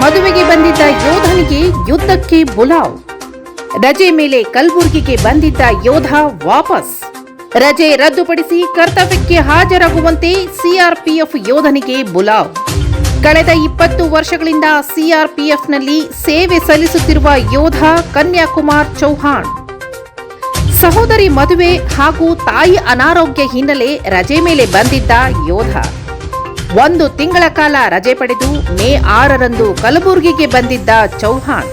ಮದುವೆಗೆ ಬಂದಿದ್ದ ಯೋಧನಿಗೆ ಯುದ್ಧಕ್ಕೆ ಬುಲಾವ್. ರಜೆ ಮೇಲೆ ಕಲಬುರಗಿಗೆ ಬಂದಿದ್ದ ಯೋಧ ವಾಪಸ್. ರಜೆ ರದ್ದುಪಡಿಸಿ ಕರ್ತವ್ಯಕ್ಕೆ ಹಾಜರಾಗುವಂತೆ ಸಿಆರ್ಪಿಎಫ್ ಯೋಧನಿಗೆ ಬುಲಾವ್. ಕಳೆದ ಇಪ್ಪತ್ತು ವರ್ಷಗಳಿಂದ ಸಿಆರ್ಪಿಎಫ್ನಲ್ಲಿ ಸೇವೆ ಸಲ್ಲಿಸುತ್ತಿರುವ ಯೋಧ ಕನ್ಯಾಕುಮಾರ್ ಚೌಹಾಣ್. ಸಹೋದರಿ ಮದುವೆ ಹಾಗೂ ತಾಯಿ ಅನಾರೋಗ್ಯ ಹಿನ್ನೆಲೆ ರಜೆ ಮೇಲೆ ಬಂದಿದ್ದ ಯೋಧ. ಒಂದು ತಿಂಗಳ ಕಾಲ ರಜೆ ಪಡೆದು ಮೇ ಆರರಂದು ಕಲಬುರಗಿಗೆ ಬಂದಿದ್ದ ಚೌಹಾಣ್.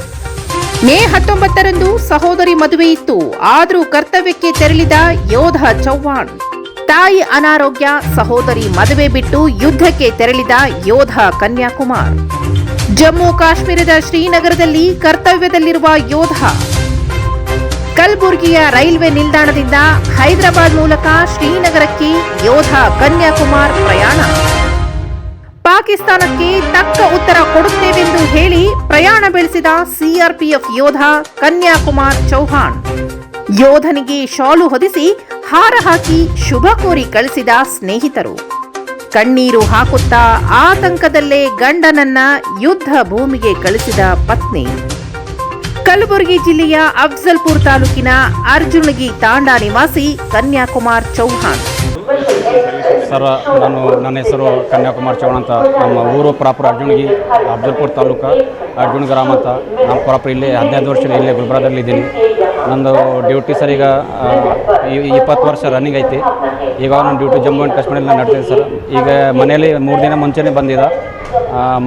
ಮೇ ಹತ್ತೊಂಬತ್ತರಂದು ಸಹೋದರಿ ಮದುವೆ ಇತ್ತು, ಆದರೂ ಕರ್ತವ್ಯಕ್ಕೆ ತೆರಳಿದ ಯೋಧ ಚೌಹಾಣ್. ತಾಯಿ ಅನಾರೋಗ್ಯ, ಸಹೋದರಿ ಮದುವೆ ಬಿಟ್ಟು ಯುದ್ಧಕ್ಕೆ ತೆರಳಿದ ಯೋಧ ಕನ್ಯಾಕುಮಾರ್. ಜಮ್ಮು ಕಾಶ್ಮೀರದ ಶ್ರೀನಗರದಲ್ಲಿ ಕರ್ತವ್ಯದಲ್ಲಿರುವ ಯೋಧ. ಕಲಬುರಗಿಯ ರೈಲ್ವೆ ನಿಲ್ದಾಣದಿಂದ ಹೈದರಾಬಾದ್ ಮೂಲಕ ಶ್ರೀನಗರಕ್ಕೆ ಯೋಧ ಕನ್ಯಾಕುಮಾರ್ ಪ್ರಯಾಣ. ಪಾಕಿಸ್ತಾನಕ್ಕೆ ತಕ್ಕ ಉತ್ತರ ಕೊಡುತ್ತೇವೆಂದು ಹೇಳಿ ಪ್ರಯಾಣ ಬೆಳೆಸಿದ ಸಿಆರ್ಪಿಎಫ್ ಯೋಧ ಕನ್ಯಾಕುಮಾರ್ ಚೌಹಾಣ್. ಯೋಧನಿಗೆ ಶಾಲು ಹೊದಿಸಿ ಹಾರ ಹಾಕಿ ಶುಭ ಕೋರಿ ಕಳಿಸಿದ ಸ್ನೇಹಿತರು. ಕಣ್ಣೀರು ಹಾಕುತ್ತಾ ಆತಂಕದಲ್ಲೇ ಗಂಡನನ್ನ ಯುದ್ಧ ಭೂಮಿಗೆ ಕಳಿಸಿದ ಪತ್ನಿ. ಕಲಬುರಗಿ ಜಿಲ್ಲೆಯ ಅಫ್ಜಲ್ಪುರ್ ತಾಲೂಕಿನ ಅರ್ಜುನಗಿ ತಾಂಡಾ ನಿವಾಸಿ ಕನ್ಯಾಕುಮಾರ್ ಚೌಹಾಣ್. ಸರ್, ನಾನು ನನ್ನ ಹೆಸರು ಕನ್ಯಾಕುಮಾರ್ ಚೌಹಾಣ್ ಅಂತ. ನಮ್ಮ ಊರು ಪ್ರಾಪರ್ ಅರ್ಜುನ್ಗಿ, ಅಬ್ದುಲ್ಪುರ್ ತಾಲೂಕು, ಅರ್ಜುನ್ ಗ್ರಾಮ ಅಂತ. ನಾನು ಪ್ರಾಪರ್ ಇಲ್ಲಿ ಹದಿನೈದು ವರ್ಷ ಇಲ್ಲೇ ಗುಲ್ಬರ್ಗದಲ್ಲಿ ಇದ್ದೀನಿ. ನಂದು ಡ್ಯೂಟಿ ಸರ್ ಈಗ ಇಪ್ಪತ್ತು ವರ್ಷ ರನ್ನಿಂಗ್ ಐತಿ. ಈಗ ನಾನು ಡ್ಯೂಟಿ ಜಮ್ಮು ಆ್ಯಂಡ್ ಕಾಶ್ಮೀರಲ್ಲಿ ನಾನು ಸರ್. ಈಗ ಮನೆಯಲ್ಲಿ ಮೂರು ದಿನ ಮುಂಚೆನೇ ಬಂದಿದ್ದ.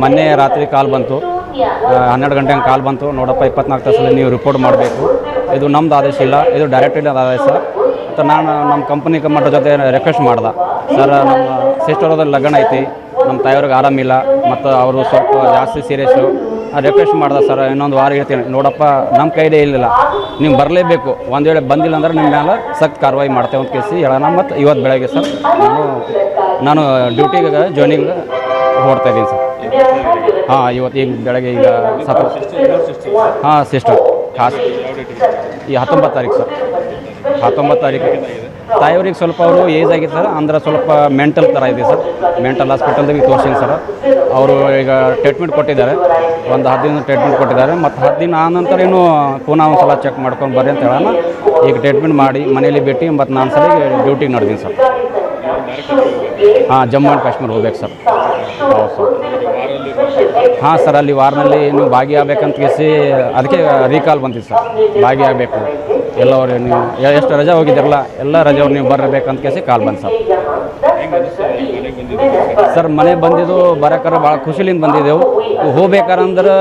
ಮೊನ್ನೆ ರಾತ್ರಿ ಕಾಲ್ ಬಂತು. ಹನ್ನೆರಡು ಗಂಟೆ ಹಂಗೆ ಕಾಲ್ ಬಂತು. ನೋಡಪ್ಪ, ಇಪ್ಪತ್ನಾಲ್ಕು ತಾಸಲ್ಲಿ ನೀವು ರಿಪೋರ್ಟ್ ಮಾಡಬೇಕು. ಇದು ನಮ್ಮದು ಆದೇಶ ಇಲ್ಲ. ಇದು ಡೈರೆಕ್ಟೆಡ್ ಆದೇಶ. ಮತ್ತು ನಾನು ನಮ್ಮ ಕಂಪ್ನಿ ಕಮಾಂಡರ್ ಜೊತೆ ರಿಕ್ವೆಸ್ಟ್ ಮಾಡ್ದೆ. ಸರ್, ನಮ್ಮ ಸಿಸ್ಟರ್ ಲಗ್ನ ಐತಿ, ನಮ್ಮ ತಾಯಿಯವ್ರಿಗೆ ಆರಾಮಿಲ್ಲ ಮತ್ತು ಅವರು ಸ್ವಲ್ಪ ಜಾಸ್ತಿ ಸೀರಿಯಸ್ಸು ರಿಕ್ವೆಸ್ಟ್ ಮಾಡ್ದೆ, ಸರ್, ಇನ್ನೊಂದು ವಾರ ಹೇಳ್ತೀನಿ. ನೋಡಪ್ಪ, ನಮ್ಮ ಕೈದೇ ಇಲ್ಲ ನೀವು ಬರಲೇಬೇಕು. ಒಂದು ವೇಳೆ ಬಂದಿಲ್ಲ ಅಂದ್ರೆ ನಿಮ್ಮ ಮೇಲೆ ಸಖತ್ ಕಾರ್ವಾಯಿ ಮಾಡ್ತೇವೆ ಅಂತ ಕೇಸಿ ಹೇಳೋಣ. ಮತ್ತು ಇವತ್ತು ಬೆಳಗ್ಗೆ, ಸರ್, ನಾನು ನಾನು ಡ್ಯೂಟಿಗೆ ಜಾಯ್ನಿಂಗ್ ಹೊಡ್ತಾ ಇದ್ದೀನಿ, ಸರ್. ಹಾಂ, ಇವತ್ತು ಈಗ ಬೆಳಗ್ಗೆ ಈಗ ಸತ ಹಾಂ ಸಿಸ್ಟರ್ ಹಾಂ, ಈ ಹತ್ತೊಂಬತ್ತು ತಾರೀಕು, ಸರ್. ಹತ್ತೊಂಬತ್ತು ತಾರೀಕು. ತಾಯಿಯವ್ರಿಗೆ ಸ್ವಲ್ಪ ಅವರು ಏಜ್ ಆಗಿದೆ ಸರ್, ಅಂದ್ರೆ ಸ್ವಲ್ಪ ಮೆಂಟಲ್ ಥರ ಇದೆ ಸರ್. ಮೆಂಟಲ್ ಹಾಸ್ಪಿಟಲ್ದಾಗ ತೋರಿಸಿನಿ ಸರ್. ಅವರು ಈಗ ಟ್ರೀಟ್ಮೆಂಟ್ ಕೊಟ್ಟಿದ್ದಾರೆ. ಒಂದು ಹತ್ತು ದಿನ ಟ್ರೀಟ್ಮೆಂಟ್ ಕೊಟ್ಟಿದ್ದಾರೆ. ಮತ್ತು ಹತ್ತು ದಿನ ಆನಂತರ ಇನ್ನೂ ಪುನಃ ಒಂದು ಸಲ ಚೆಕ್ ಮಾಡ್ಕೊಂಡು ಬರ್ರಿ ಅಂತ ಹೇಳೋಣ. ಈಗ ಟ್ರೀಟ್ಮೆಂಟ್ ಮಾಡಿ ಮನೇಲಿ ಬಿಟ್ಟು ಮತ್ತು ನಾನು ಸಲ ಡ್ಯೂಟಿಗೆ ನಡೆದೀನಿ ಸರ್. ಹಾಂ, ಜಮ್ಮು ಆ್ಯಂಡ್ ಕಾಶ್ಮೀರ ಹೋಗ್ಬೇಕು ಸರ್. ಹಾಂ ಸರ್, ಅಲ್ಲಿ ವಾರ್ನಲ್ಲಿ ನೀವು ಭಾಗಿಯಾಗಬೇಕಂತ ಕೇಸಿ ಅದಕ್ಕೆ ರೀಕಾಲ್ ಬಂದಿತ್ತು ಸರ್. ಭಾಗಿಯಾಗಬೇಕು. ಎಲ್ಲವರು ನೀವು, ಎಷ್ಟು ರಜಾ ಹೋಗಿದ್ದೀರಲ್ಲ, ಎಲ್ಲ ರಜಾವ್ರು ನೀವು ಬರಬೇಕಂತ ಕೇಸಿ ಕಾಲ್ ಬಂದು ಸರ್. ಸರ್, ಮನೆ ಬಂದಿದ್ದು ಬರೋಕಾರ ಭಾಳ ಖುಷಿಲಿಂದ ಬಂದಿದ್ದೆವು. ಹೋಗ್ಬೇಕಾರಂದ್ರೆ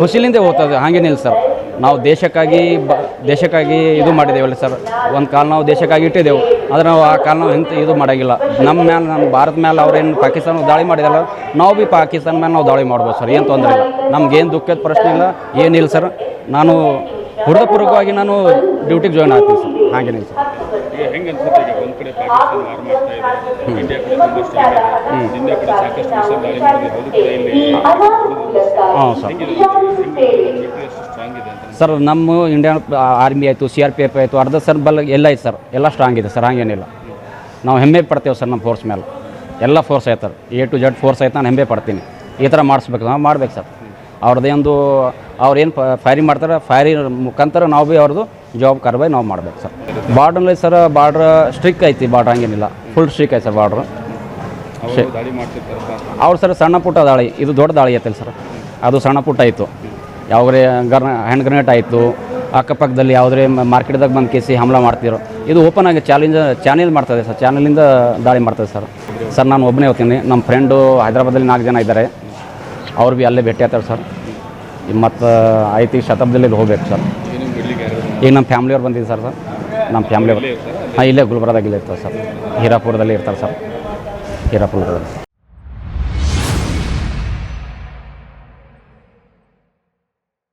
ಖುಷಿಲಿಂದೆ ಹೋಗ್ತದೆ ಹಾಗೇನಿಲ್ಲ ಸರ್. ನಾವು ದೇಶಕ್ಕಾಗಿ ಬ, ದೇಶಕ್ಕಾಗಿ ಇದು ಮಾಡಿದ್ದೇವಲ್ಲ ಸರ್. ಒಂದು ಕಾಲ ನಾವು ದೇಶಕ್ಕಾಗಿ ಇಟ್ಟಿದ್ದೆವು. ಆದರೆ ನಾವು ಆ ಕಾಲ ನಾವು ಇಂಥ ಇದು ಮಾಡೋಂಗಿಲ್ಲ. ನಮ್ಮ ಮೇಲೆ ನಮ್ಮ ಭಾರತ ಮೇಲೆ ಅವ್ರೇನು ಪಾಕಿಸ್ತಾನ ದಾಳಿ ಮಾಡಿದಲ್ಲ ನಾವು ಭೀ ಪಾಕಿಸ್ತಾನ ಮೇಲೆ ನಾವು ದಾಳಿ ಮಾಡ್ಬೋದು ಸರ್ ಏನು ತೊಂದರೆ ಇಲ್ಲ. ನಮ್ಗೇನು ದುಃಖದ ಪ್ರಶ್ನೆ ಇಲ್ಲ ಏನಿಲ್ಲ ಸರ್. ನಾನು ಹೃದಯಪೂರ್ವಕವಾಗಿ ನಾನು ಡ್ಯೂಟಿಗೆ ಜಾಯ್ನ್ ಆಗ್ತೀನಿ ಸರ್. ಹಾಗೇನಿಲ್ಲ ಸರ್. ಹ್ಞೂ ಹೆಂಗೆ ಅನ್ಸುತ್ತೆ ಈಗ ಒಂದು ಕಡೆ ಪಾಕಿಸ್ತಾನ ವಾರ್ ಮಾಡ್ತಾ ಇದೆ ಇಂಡಿಯಾ ಕಡೆ ತುಂಬ ಇದೆ. ಇಂಡಿಯಾ ಕಡೆ ಸಾಕಷ್ಟು ಮಿಸೈಲ್ ದಾಳಿ ಮಾಡಿದೆ ಅದು ಕೂಡ ಇಲ್ಲಿ ಹಾಂ ಸರ್. ಸರ್ ನಮ್ಮ ಇಂಡಿಯನ್ ಆರ್ಮಿ ಆಯಿತು ಸಿ ಆರ್ ಪಿ ಎಫ್ ಆಯಿತು ಅರ್ಧ ಸರ್ ಬಲ್ ಎಲ್ಲ ಐತೆ ಸರ್. ಎಲ್ಲ ಸ್ಟ್ರಾಂಗ್ ಇದೆ ಸರ್ ಹಂಗೇನಿಲ್ಲ ನಾವು ಹೆಮ್ಮೆ ಪಡ್ತೇವೆ ಸರ್ ನಮ್ಮ ಫೋರ್ಸ್ ಮೇಲೆ. ಎಲ್ಲ ಫೋರ್ಸ್ ಐತೆ ಎ ಟು ಜಡ್ ಫೋರ್ಸ್ ಆಯ್ತು ನಾನು ಹೆಮ್ಮೆ ಪಡ್ತೀನಿ. ಈ ಥರ ಮಾಡಿಸ್ಬೇಕು ನಾವು ಮಾಡ್ಬೇಕು ಸರ್. ಅವ್ರದ್ದೇನು ಅವ್ರು ಏನು ಫೈರಿಂಗ್ ಮಾಡ್ತಾರೆ ಫೈರಿಂಗ್ ಮುಖಾಂತರ ನಾವು ಭೀ ಅವ್ರದ್ದು ಜಾಬ್ ಕಾರ್ಬಾಯಿ ನಾವು ಮಾಡ್ಬೇಕು ಸರ್. ಬಾರ್ಡ್ರಲ್ಲಿ ಸರ್ ಬಾರ್ಡ್ರ್ ಸ್ಟ್ರಿಕ್ ಐತಿ ಬಾರ್ಡ್ರ್ ಹಂಗೇನಿಲ್ಲ ಫುಲ್ ಸ್ಟ್ರಿಕ್ ಐತೆ ಸರ್ ಬಾರ್ಡ್ರ್ ಅವ್ರು ಸರ್ ಸಣ್ಣ ಪುಟ್ಟ ದಾಳಿ ಇದು ದೊಡ್ಡ ದಾಳಿ ಐತಲ್ಲ ಸರ್. ಅದು ಸಣ್ಣ ಪುಟ್ಟ ಆಯಿತು ಯಾವ್ರೆ ಗರ್ ಹ್ಯಾಂಡ್ ಗ್ರನೇಟ್ ಆಯಿತು, ಅಕ್ಕಪಕ್ಕದಲ್ಲಿ ಯಾವುದೇ ಮಾರ್ಕೆಟ್ದಾಗ ಬಂದು ಕೇಸಿ ಹಮಲ ಮಾಡ್ತಿರೋ. ಇದು ಓಪನ್ ಆಗಿ ಚಾಲೆಂಜ್, ಚಾನೆಲ್ ಮಾಡ್ತದೆ ಸರ್, ಚಾನೆಲಿಂದ ದಾಳಿ ಮಾಡ್ತದೆ ಸರ್. ಸರ್, ನಾನು ಒಬ್ಬನೇ ಹೋಗ್ತೀನಿ. ನಮ್ಮ ಫ್ರೆಂಡು ಹೈದ್ರಾಬಾದಲ್ಲಿ ನಾಲ್ಕು ಜನ ಇದ್ದಾರೆ. ಅವ್ರು ಭೀ ಅಲ್ಲೇ ಭೇಟಿ ಆಗ್ತಾರೆ ಸರ್. ಮತ್ತು ಐತಿ ಶತಾಬ್ದಲ್ಲಿ ಹೋಗ್ಬೇಕು ಸರ್. ಈಗ ನಮ್ಮ ಫ್ಯಾಮ್ಲಿಯವ್ರು ಬಂದಿದ್ದು ಸರ್ ಸರ್. ನಮ್ಮ ಫ್ಯಾಮ್ಲಿಯವ್ರು ಹಾಂ, ಇಲ್ಲೇ ಗುಲ್ಬರ್ಗದಾಗ ಇಲ್ಲೇ ಇರ್ತಾರೆ ಸರ್. ಹೀರಾಪುರದಲ್ಲಿ ಇರ್ತಾರೆ ಸರ್. ಹೀರಾಪುರದಲ್ಲಿ.